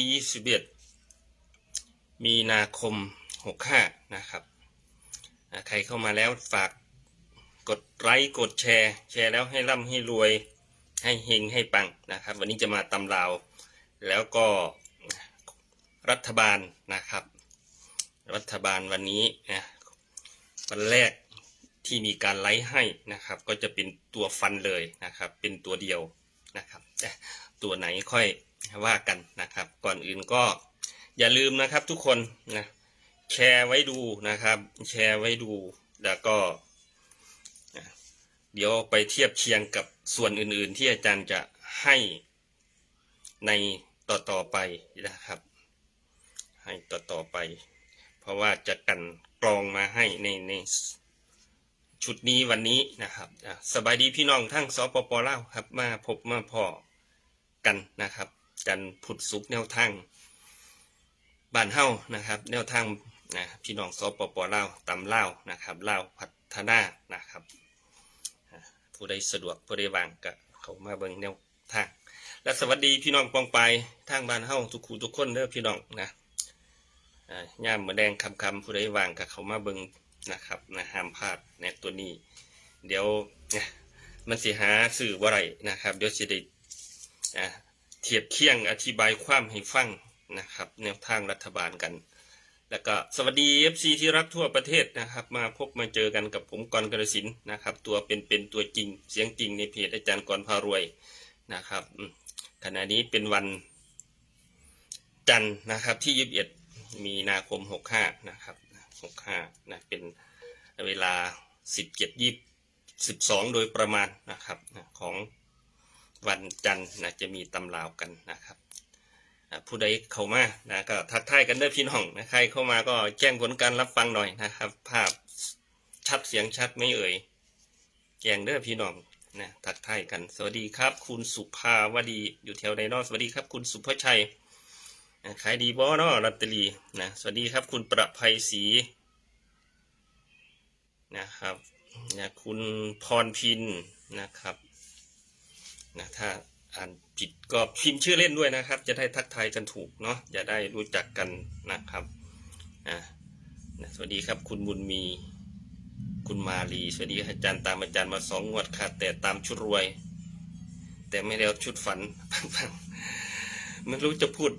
ที่ 21 มีนาคม 65 นะครับ ใครเข้ามาแล้วฝากกดไลค์กดแชร์ แชร์แล้วให้ร่ำให้รวยให้เฮงให้ปังนะครับ วันนี้จะมาตำราว แล้วก็รัฐบาลนะครับ รัฐบาลวันนี้นะวันแรกที่มีการไลฟ์ให้นะครับ ก็จะเป็นตัวฟันเลยนะครับ เป็นตัวเดียวนะครับ ตัวไหนค่อย ว่ากันนะครับ ก่อนอื่นก็อย่าลืมนะครับทุกคนนะแชร์ไว้ดูนะครับ แชร์ไว้ดูแล้วก็ เดี๋ยวไปเทียบเคียงกับส่วนอื่นๆ ที่อาจารย์จะให้ในต่อต่อๆไปนะครับ ให้ต่อต่อๆไป เพราะว่าจะกันกรองมาให้ในในชุดนี้วันนี้นะครับสบายดีพี่น้องทั้งสปปลาวครับ มาพบมาพอกันนะครับ กันผุดซุกแนวทางบ้านเฮ้านะครับ แนวทางนะพี่น้องสปปเลาตำลานะครับเลาพัฒนานะครับผู้ใดสะดวกผู้ใดว่างก็เขามาเบิ่งแนวทาง และสวัสดีพี่น้องปองไปทางบ้านเฮ้าทุกคู่ทุกคนเด้อพี่น้องนะย่ามมาแดงคำคำผู้ใดวางกับเขามาเบิงนะครับนะห้ามพลาดในตัวนี้ เดี๋ยวนะมันสิหาสื่อว่าไรนะครับ เดี๋ยวสิได้อ่า เทียบเคียงอธิบายความให้ฟังนะครับ แนวทางรัฐบาลกัน แล้วก็สวัสดี FC ที่รักทั่วประเทศนะครับ มาพบมาเจอกันกับผมกรกระสินนะครับ ตัวเป็นเป็นตัวจริงเสียงจริงในเพจอาจารย์กรพารวยนะครับขณะนี้เป็นวันจันทร์นะครับที่ 21 มีนาคม 65 นะครับ 65 นะเป็นเวลา 17 20 12 โดยประมาณนะครับของ วันจันทร์นะจะมีตำราวกันนะครับผู้ใดเข้ามานะก็ทักทายกันเด้อพี่น้องนะใครเข้ามาก็แจ้งผลการรับฟังหน่อยนะครับ ภาพชัดเสียงชัดไม่เอ่ยแจ้งเด้อพี่น้องนะทักทายกัน สวัสดีครับ คุณสุภาวดีอยู่แถวใดนอสวัสดีครับ คุณสุภชัยอะขายดีบ่เนาะลอตเตอรีนะสวัสดีครับ คุณประภัยศรีนะครับนะคุณพรพินนะครับ นะถ้าอ่านผิดก็พิมพ์ชื่อเล่นด้วยนะครับ จะได้ทักทายกันถูกเนาะจะได้รู้จักกันนะครับอะนะสวัสดีครับ คุณบุญมี คุณมาลีสวัสดีอาจารย์ตามอาจารย์มาสองงวดค่ะแต่ตามชุดรวย แต่ไม่ได้ชุดฝันไม่รู้จะพูด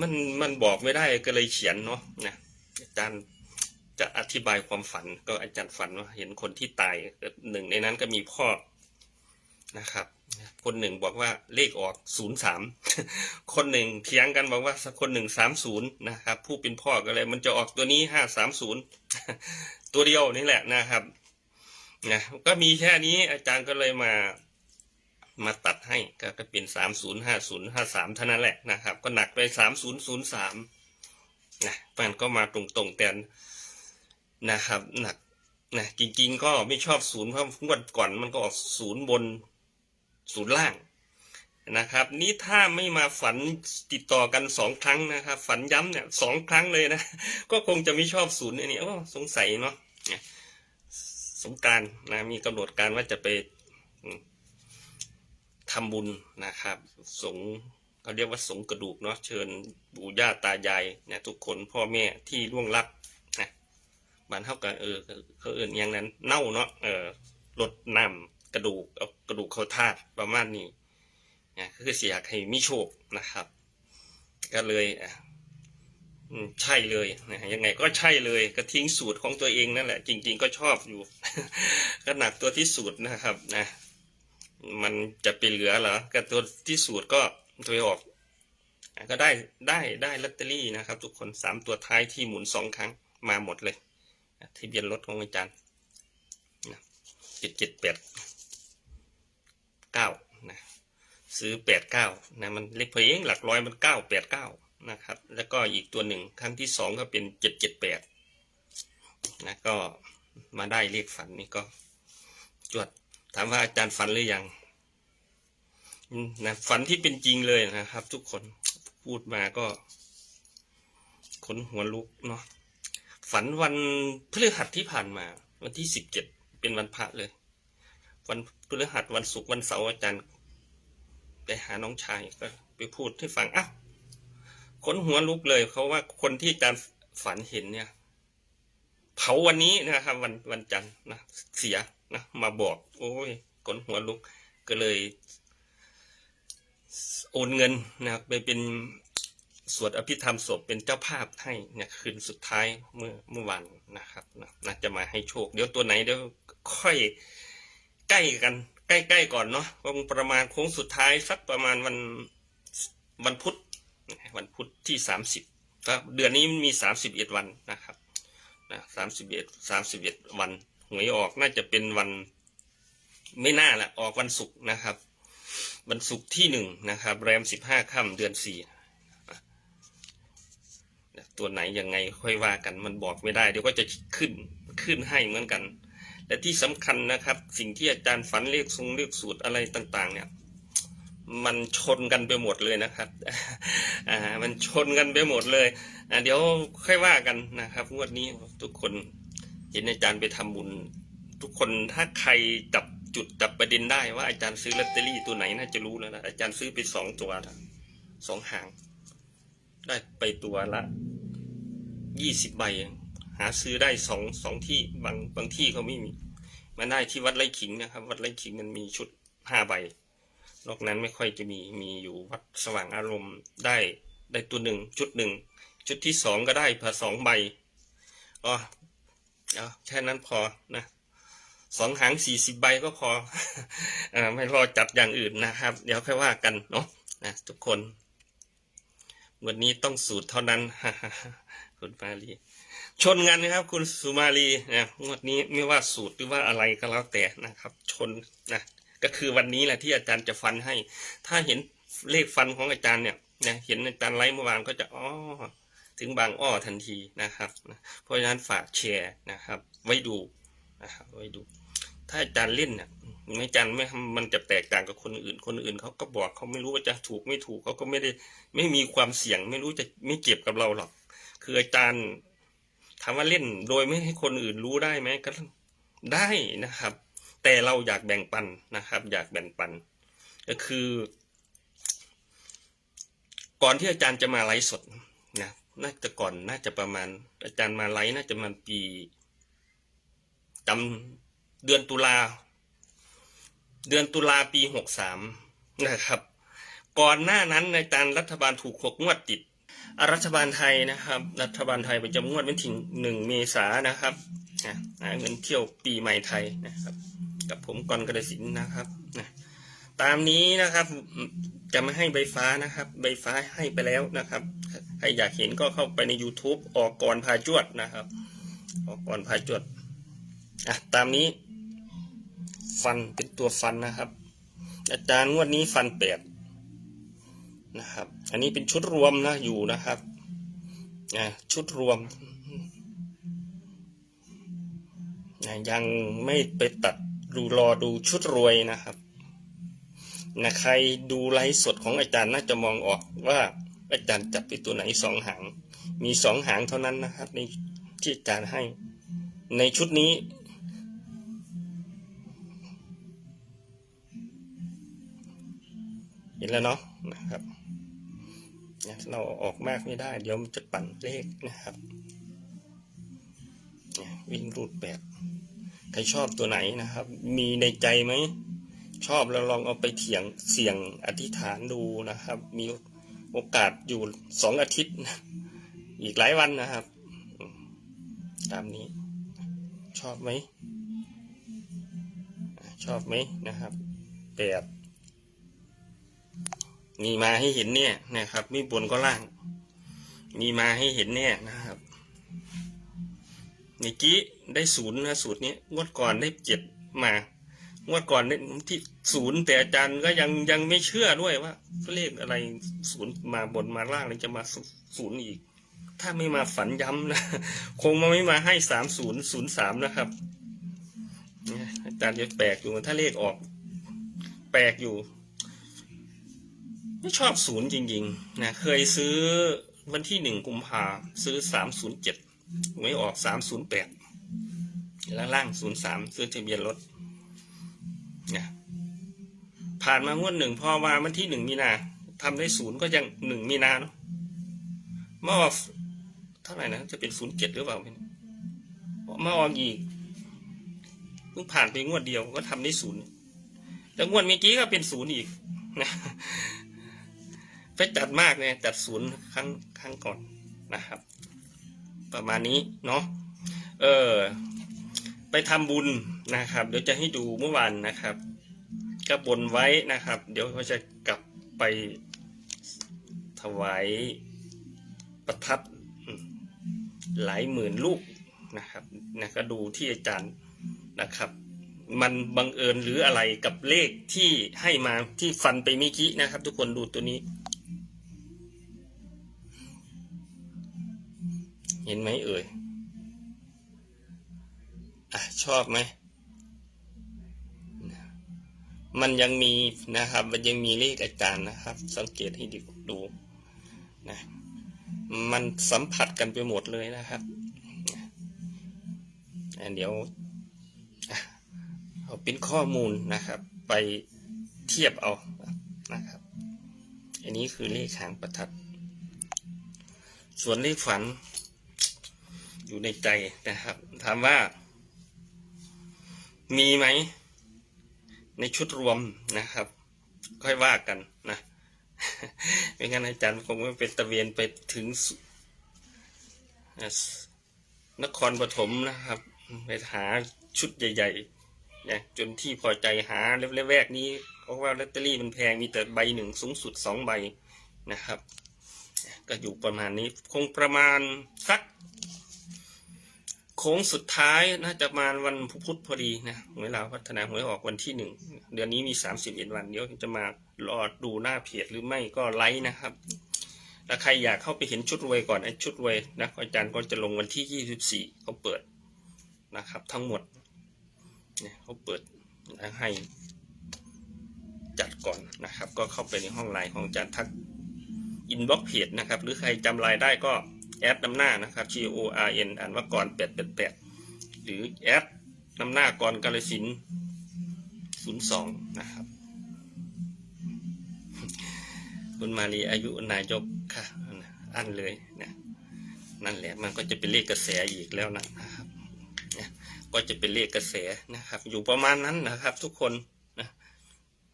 มันมันบอกไม่ได้ก็เลยเขียนเนาะนะอาจารย์จะอธิบายความฝันก็อาจารย์ฝันว่าเห็นคนที่ตายหนึ่งในนั้นก็มีพ่อนะครับ คนหนึ่งบอกว่าเลขออกศูนย์สามคนหนึ่งเถียงกันบอกว่าคนหนึ่งสามศูนย์นะครับผู้เป็นพ่อก็เลยมันจะออกตัวนี้ห้าสามศูนย์ตัวเดียวนี่แหละนะครับนะก็มีแค่นี้อาจารย์ก็เลยมามาตัดให้ก็ก็เป็นสามศูนย์ห้าศูนย์ห้าสามเท่านั้นแหละนะครับ ก็หนักไปสามศูนย์ศูนย์สามนะมันก็มาตรงๆแต่นะครับ หนักนะจริงๆก็ไม่ชอบศูนย์เพราะงวดก่อนมันก็ออกศูนย์บน ศูนย์ล่างนะครับ นี่ถ้าไม่มาฝันติดต่อกันสองครั้งนะครับ ฝันย้ำเนี่ยสองครั้งเลยนะ ก็คงจะไม่ชอบศูนย์อันนี้โอ้สงสัยเนาะเนี่ยสงการนะมีกำหนดการว่าจะไปทำบุญนะครับ สงเขาเรียกว่าสงกระดูกเนาะเชิญปู่ย่าตายายเนี่ยทุกคนพ่อแม่ที่ล่วงลับนะบ้านเท่ากับเออเขาเอื่นอย่างนั้นเน่าเนาะเออลดน้ำ กระดูกเอากระดูกเขาธาตุประมาณนี้เนี่ยคือเสียากให้มีโชคนะครับ ก็เลยอะใช่เลยนะยังไงก็ใช่เลยก็ทิ้งสูตรของตัวเองนั่นแหละ จริง ๆ ก็ชอบอยู่ ก็หนักตัวที่สูตรนะครับนะ มันจะไปเหลือเหรอกับตัวที่สูตรก็ตัวออก ก็ได้ได้ได้ลอตเตอรี่นะครับ ทุกคนสามตัวท้ายที่หมุนสองครั้งมาหมดเลยทะเบียนรถของอาจารย์เจ็ดเจ็ดแปด เก้านะซื้อแปดเก้านะมันเลขเพลงหลักร้อยมันเก้าแปดเก้านะครับแล้วก็อีกตัวหนึ่งครั้งที่สองก็เป็นเจ็ดเจ็ดแปดนะก็มาได้เลขฝันนี่ก็จวดถามว่าอาจารย์ฝันหรือยังนะฝันที่เป็นจริงเลยนะครับ ทุกคนพูดมาก็ขนหัวลุกเนาะฝันวันพฤหัสที่ผ่านมา วันที่สิบเจ็ดเป็นวันพระเลย วันพฤหัสวันศุกร์วันเสาร์อาจารย์ไปหาน้องชายก็ไปพูดให้ฟังอ้าวขนหัวลุกเลยเขาว่าคนที่อาจารย์ฝันเห็นเนี่ย เผาวันนี้นะครับ วันวันจันทร์นะเสียนะมาบอก โอ้ยขนหัวลุกก็เลยโอนเงินนะครับไปเป็นสวดอภิธรรมศพเป็นเจ้าภาพให้เนี่ยคืนสุดท้ายเมื่อเมื่อวานนะครับนะน่าจะมาให้โชค เดี๋ยวตัวไหนเดี๋ยวค่อย ใกล้กัน ใกล้ๆก่อนเนาะคงประมาณโค้งสุดท้ายสักประมาณวันวันพุธวันพุธที่สามสิบเดือนนี้มีสามสิบเอ็ดวันนะครับนะสามสิบเอ็ดสามสิบเอ็ดวันหวยออกน่าจะเป็นวัน ไม่น่าละออกวันศุกร์นะครับ วันศุกร์ที่หนึ่งนะครับ แรมสิบห้าค่ำเดือนสี่ตัวไหนยังไงค่อยว่ากันมันบอกไม่ได้ เดี๋ยวก็จะขึ้นขึ้นให้เหมือนกัน และที่สำคัญนะครับ สิ่งที่อาจารย์ฝันเลขทรงเลขสูตรอะไรต่างๆ เนี่ยมันชนกันไปหมดเลยนะครับ อ่า มันชนกันไปหมดเลย อ่า เดี๋ยวค่อยว่ากันนะครับงวดนี้ทุกคนเห็นอาจารย์ไปทำบุญ ทุกคนถ้าใครจับจุดจับประเด็นได้ว่าอาจารย์ซื้อลอตเตอรี่ตัวไหนน่าจะรู้แล้วนะอาจารย์ซื้อไปสองตัวนะสองหาง ได้ไปตัวละยี่สิบใบเอง หาซื้อได้สองสองที่บางบางที่เขาไม่มี มาได้ที่วัดไร่ขิงนะครับ วัดไร่ขิงมันมีชุดห้าใบ นอกนั้นไม่ค่อยจะมีมีอยู่วัดสว่างอารมณ์ได้ได้ตัวหนึ่งชุดหนึ่งชุดที่สองก็ได้พอสองใบอ๋อเอาแค่นั้นพอนะสองหางสี่สิบใบก็พออไม่รอจัดอย่างอื่นนะครับ เดี๋ยวค่อยว่ากันเนาะนะทุกคน วันนี้ต้องสูตรเท่านั้น คุณมาลี ชนกันนะครับ คุณสุมาลีนะงวดนี้ไม่ว่าสูตรหรือว่าอะไรก็แล้วแต่นะครับ ชนนะก็คือวันนี้แหละที่อาจารย์จะฟันให้ ถ้าเห็นเลขฟันของอาจารย์เนี่ยนะเห็นอาจารย์ไลฟ์เมื่อวานก็จะอ๋อถึงบางอ้อทันทีนะครับนะเพราะฉะนั้นฝากแชร์นะครับ ไว้ดูนะครับไว้ดู ถ้าอาจารย์เล่นเนี่ยไม่อาจารย์ไม่มันจะแตกต่างกับคนอื่น คนอื่นเขาก็บอกเขาไม่รู้ว่าจะถูกไม่ถูกเขาก็ไม่ได้ไม่มีความเสี่ยง ไม่รู้จะไม่เก็บกับเราหรอก คืออาจารย์ถามว่าเล่นโดยไม่ให้คนอื่นรู้ได้ไหมก็ได้นะครับ แต่เราอยากแบ่งปันนะครับ อยากแบ่งปัน ก็คือ ก่อนที่อาจารย์จะมาไลฟ์สดนะน่าจะก่อนน่าจะประมาณ อาจารย์มาไลฟ์น่าจะประมาณปีจำเดือนตุลาเดือนตุลาปีหกสามนะครับ ก่อนหน้านั้นอาจารย์รัฐบาลถูกหกงวดติด รัฐบาลไทยนะครับ รัฐบาลไทยประจำงวดวันที่หนึ่งเมษานะครับนะหาเงินเที่ยวปีใหม่ไทยนะครับ กับผมกรกระสินนะครับนะตามนี้นะครับจะไม่ให้ใบฟ้านะครับ ใบฟ้าให้ไปแล้วนะครับใครอยากเห็นก็เข้าไปใน YouTube ออกก่อนพาจวดนะครับ ออกก่อนพาจวดอะตามนี้ ฟันเป็นตัวฟันนะครับ อาจารย์งวดนี้ฟันแปด นะครับ อันนี้เป็นชุดรวมนะอยู่นะครับชุดรวมนะยังไม่ไปตัดดูรอดูชุดรวยนะครับนะใครดูไลฟ์สดของอาจารย์น่าจะมองออกว่าอาจารย์จับไปตัวไหนสองหาง มีสองหางเท่านั้นนะครับ ในที่อาจารย์ให้ ในชุดนี้เห็นแล้วเนาะนะครับ นี่ยเราออกมากไม่ได้ เดี๋ยวมันจะปั่นเลขนะครับวิ่งรูดแบบใครชอบตัวไหนนะครับ มีในใจไหม ชอบแล้วลองเอาไปเถียงเสี่ยงอธิษฐานดูนะครับ มีโอกาสอยู่สองอาทิตย์นะอีกหลายวันนะครับ ตามนี้ ชอบไหม ชอบไหมนะครับแปด มีมาให้เห็นเนี่ยนะครับมีบนก็ล่าง มีมาให้เห็นเนี่ยนะครับเมื่อกี้ได้ศูนย์นะสูตรนี้งวดก่อนได้เจ็ดมางวดก่อนได้ที่ศูนย์แต่อาจารย์ก็ยังยังไม่เชื่อด้วยว่าเลขอะไรศูนย์มาบนมาล่างเลยจะมาศูนย์อีก ถ้าไม่มาฝันย้ำนะ คงมาไม่มาให้สามศูนย์ศูนย์สามนะครับอาจารย์จะแปลกอยู่ถ้าเลขออก แปลกอยู่ ไม่ชอบศูนย์จริงๆนะเคยซื้อวันที่หนึ่งกุมภาซื้อสามศูนย์เจ็ดไม่ออกสามศูนย์แปดแล้วล่างศูนย์สามซื้อทะเบียนรถนะผ่านมางวดหนึ่งพอมาวันที่หนึ่งมีนาทำได้ศูนย์ก็ยังหนึ่งมีนาเนาะมาออกเท่าไหร่นะจะเป็นศูนย์เจ็ดหรือเปล่าไม่รู้มาออกอีกเพิ่งผ่านไปงวดเดียวก็ทำได้ศูนย์แล้วงวดเมื่อกี้ก็เป็นศูนย์อีกนะ ไปจัดมากเนี่ยจัดศูนย์ครั้งครั้งก่อนนะครับ ประมาณนี้เนาะเออไปทำบุญนะครับ เดี๋ยวจะให้ดูเมื่อวานนะครับก็บนไว้นะครับ เดี๋ยวเขาจะกลับไปถวายประทัดหลายหมื่นลูกนะครับนะก็ดูที่อาจารย์นะครับ มันบังเอิญหรืออะไรกับเลขที่ให้มาที่ฟันไปเมื่อกี้นะครับ ทุกคนดูตัวนี้ เห็นไหมเอ่ยอะชอบไหม มันยังมีนะครับ มันยังมีเลขอาจารย์นะครับ สังเกตให้ดีดูนะ มันสัมผัสกันไปหมดเลยนะครับเดี๋ยวเอาเป็นข้อมูลนะครับ ไปเทียบเอานะครับ อันนี้คือเลขหางประทัด ส่วนเลขฝัน อยู่ในใจนะครับ ถามว่า มีไหม ในชุดรวมนะครับ ค่อยว่ากันนะไม่งั้นอาจารย์คงไม่เป็นตะเวนไปถึง นครปฐมนะครับ ไปหาชุดใหญ่ๆนะจนที่พอใจหาเล็บๆแรกนี้เพราะว่าลอตเตอรี่มันแพงมีแต่ใบหนึ่งสูงสุดสองใบนะครับ ก็อยู่ประมาณนี้ คงประมาณสัก โค้งสุดท้ายน่าจะมาวันพุธพอดีนะหวลาพัฒนาหวยออกวันที่หนึ่งเดือนนี้มีสามสิบเอ็ดวันเดี๋ยวจะมารอดูหน้าเพจหรือไม่ก็ไลค์นะครับถ้าใครอยากเข้าไปเห็นชุดรวยก่อนไอ้ชุดรวยนะอาจารย์ก็จะลงวันที่ยี่สิบสี่เขาเปิดนะครับ ทั้งหมดเนี่ยเขาเปิดนะให้จัดก่อนนะครับ ก็เข้าไปในห้องไลน์ของอาจารย์ทักอินบ็อกเพจนะครับ หรือใครจำไลน์ได้ก็ แอดนำหน้านะครับ G O R N อ่านว่าก่อนแปดแปดแปดหรือแอดนำหน้าก่อนกาลสินศูนย์สองนะครับ คุณมาลีอายุนายกค่ะอันเลยนะนั่นแหละมันก็จะเป็นเลขกระแสอีกแล้วนะครับนะก็จะเป็นเลขกระแสนะครับ อยู่ประมาณนั้นนะครับ ทุกคนนะ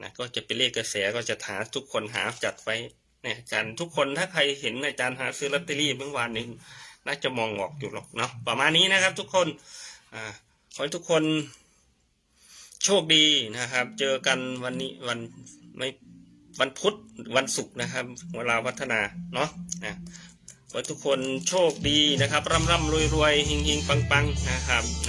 นะก็จะเป็นเลขกระแสก็จะหาทุกคนหาจัดไว้ เนี่ยอาจารย์ทุกคนถ้าใครเห็นอาจารย์หาซื้อลอตเตอรี่เมื่อวานนี้น่าจะมองออกอยู่หรอกเนาะประมาณนี้นะครับ ทุกคนอ่าขอให้ทุกคนโชคดีนะครับ เจอกันวันนี้วันไม่วันพุธวันศุกร์นะครับ เวลาพัฒนาเนาะนะขอให้ทุกคนโชคดีนะครับร่ำร่ำรวยรวยเฮงเฮงปังปังนะครับนะ